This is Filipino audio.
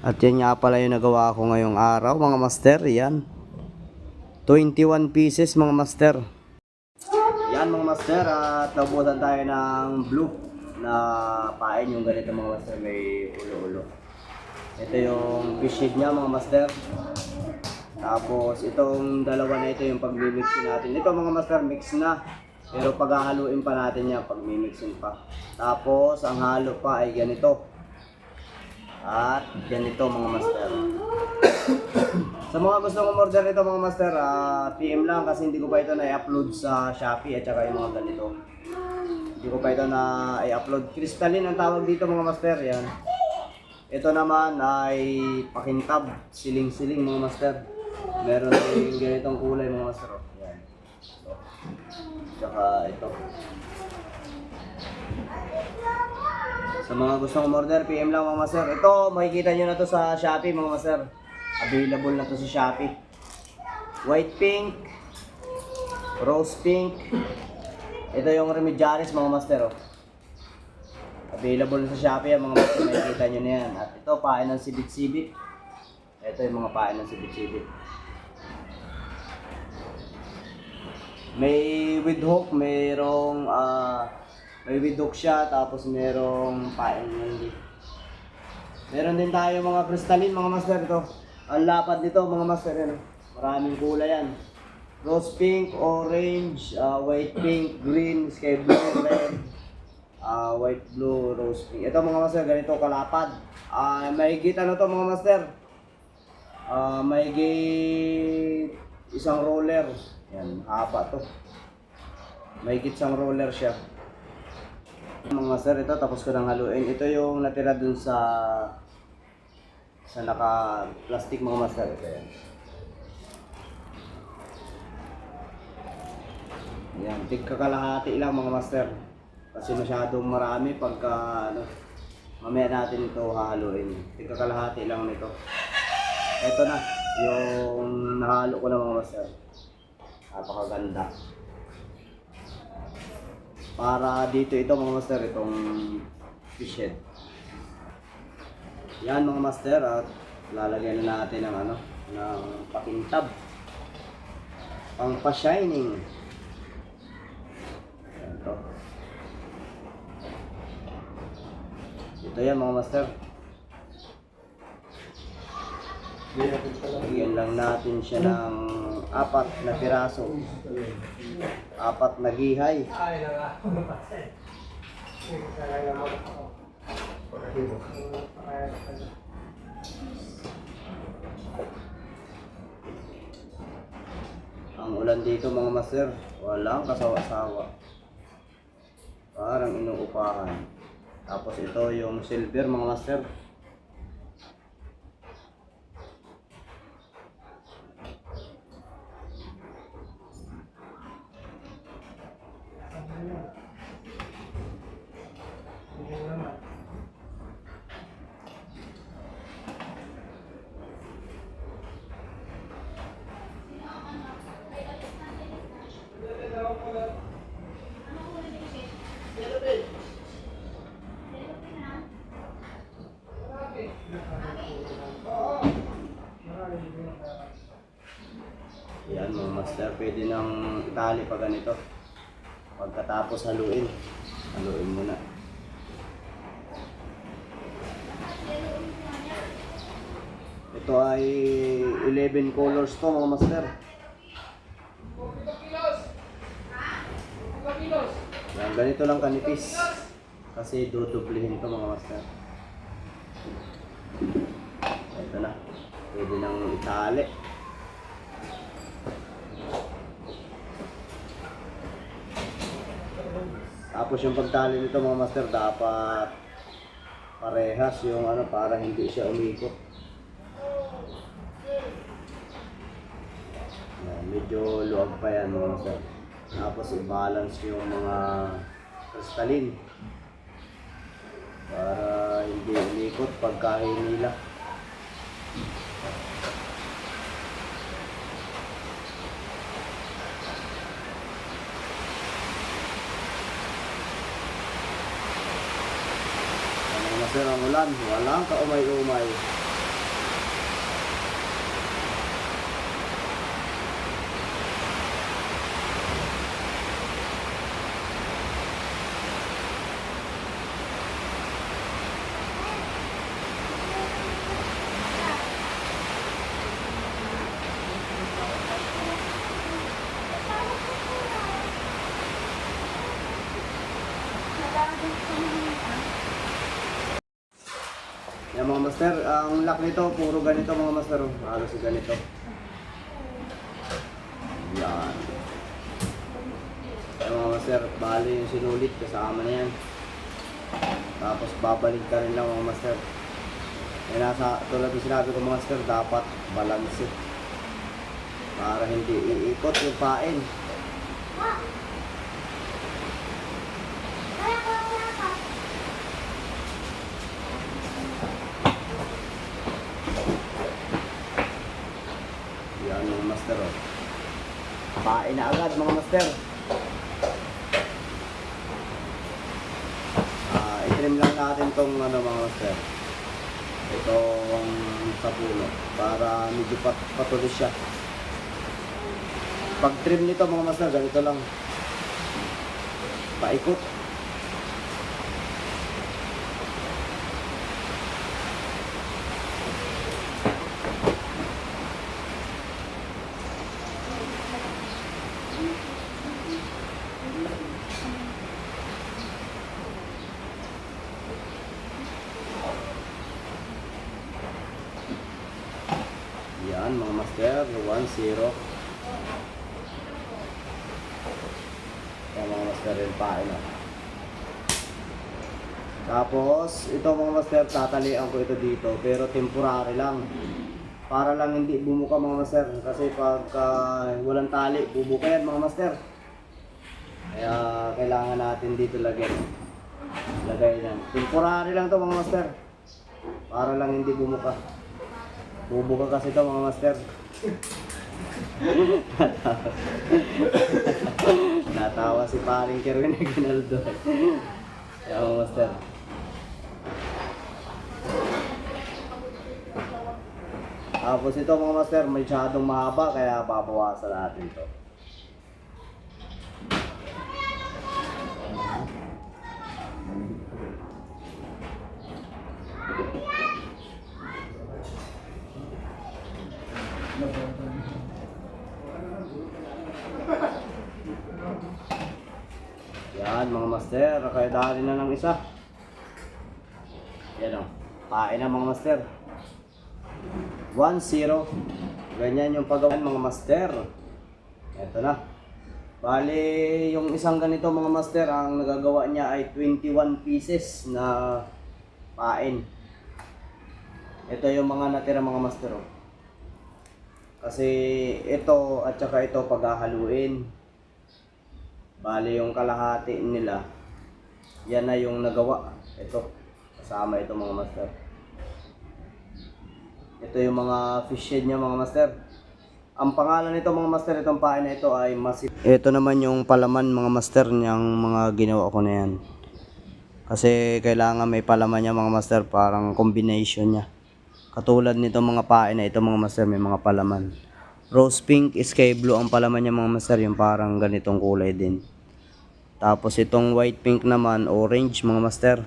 At yan nga pala yung nagawa ko ngayong araw mga master. Yan. 21 pieces mga master. Yan mga master at naubutan tayo ng blue na pain yung ganito mga master may ulo-ulo. Ito yung fish head niya mga master. Tapos itong dalawa na ito yung pag-mix natin. Ito mga master mix na. Pero paghahaluin pa natin yan pag mixin pa. Tapos ang halo pa ay ganito. At ganito mga master. Sa mga gusto mong order nito mga master, ah, PM lang kasi hindi ko pa ito na-upload sa Shopee at saka yung mga ganito. Hindi ko pa ito na i-upload. Crystalline ang tawag dito mga master. Yan. Ito naman ay pakintab, siling-siling mga master. Meron din ganitong kulay mga master. oh. Yan. Ito. Tsaka ito. Sa mga gustong umorder, PM lang mga master. Ito, makikita nyo na to sa Shopee mga master. Available na to sa Shopee. White pink, rose pink. Ito yung Remediaris mga master. Oh. Available na sa Shopee ang mga master. Makikita nyo na yan. At ito, pain ng sibit-sibit. Ito yung mga pain ng sibit-sibit. May with hook, mayroong ah may with hook siya, tapos merong pain ng. Meron din tayo mga crystalline, mga master ito. Ang lapad nito, mga master yan. Maraming kulay yan. Rose pink, orange, ah, white pink, green, sky blue, red, ah, white blue, rose pink. Ito mga master, ganito kalapad. Ah, mahigit ano to mga master? Ah, mahigit isang roller. Yan, haba to. Mahigit isang roller siya. Mga master, ito tapos ko nang haluin. Ito yung natira dun sa sa naka plastic mga master. Ito yan. Yan, tigkakalahati lang mga master. Kasi masyadong marami pagka ano, mamaya natin ito hahaluin. Tigkakalahati lang nito. Ito na, yung nahalo ko na mga master. Napakaganda. Para dito ito mga master, itong fish head. Yan mga master at lalagyan na natin ng ano, ng pakintab. Pang pa-shining. Yan to. Ito yan mga master. Bigyan lang natin siya ng apat na piraso. Apat na gihay. Ang ulan dito mga master, walang kasawa-sawa. Parang inuupahan. Tapos ito yung silver mga master. Master, pwede nang itali pa ganito. Pagkatapos haluin, haluin muna. Ito ay 11 colors to mga master. Yan, ganito lang kanipis. Kasi dudublihin to mga master. Ito na. Pwede nang itali. Tapos yung pagtali nito mga master dapat parehas yung ano para hindi siya umikot. Yan, medyo luwag pa yan mga master. Tapos i-balance yung mga crystalline para hindi umikot pagka hinila. Ano na sir ang ulan, walang kaumay-umay. Yan mga master, ang lock nito, puro ganito mga master. oh. Halos ganito. Yan. Yan mga master, bali yung sinulit, kasama na yan. Tapos babalik ka rin lang mga master. Eh nasa, tulad ng sinabi ko mga master, dapat balance eh. Para hindi iikot yung pain. Yan mga master oh. Pain na agad mga master. Ah, itrim lang natin tong ano mga master. Itong sa puno para medyo pat patulis siya. Pag trim nito mga master, ganito lang. Paikot. Yan mga master, 1-0. Yan mga master, yung pain oh. Tapos, ito mga master, tatalian ko ito dito, pero temporary lang. Para lang hindi bumuka mga master, kasi pagka walang tali, bubuka yan mga master. Kaya kailangan natin dito lagyan. Lagay lang. Temporary lang to mga master. Para lang hindi bumuka. Bubuka kasi ito mga master. Natawa si paring Kerwin na Ginaldo. Kaya mga master. Tapos ito mga master, masyadong mahaba kaya babawasan natin to. Yan mga master, kaya dali na ng isa. Yan o, pain na mga master. 1-0. Ganyan yung paggawan mga master. Ito na. Bali, yung isang ganito mga master, ang nagagawa niya ay 21 pieces na pain. Ito yung mga natira mga master. Oh. Kasi ito at saka ito paghahaluin. Bali yung kalahati nila, yan na yung nagawa. Ito, kasama ito mga master. Ito yung mga fish head niya mga master. Ang pangalan nito mga master, itong pain na ito ay masip. Ito naman yung palaman mga master niyang mga ginawa ko na yan. Kasi kailangan may palaman niya mga master, parang combination niya. Katulad nito mga pain na ito mga master, may mga palaman. Rose pink, sky blue ang palaman niya mga master, yung parang ganitong kulay din. Tapos itong white pink naman, orange mga master.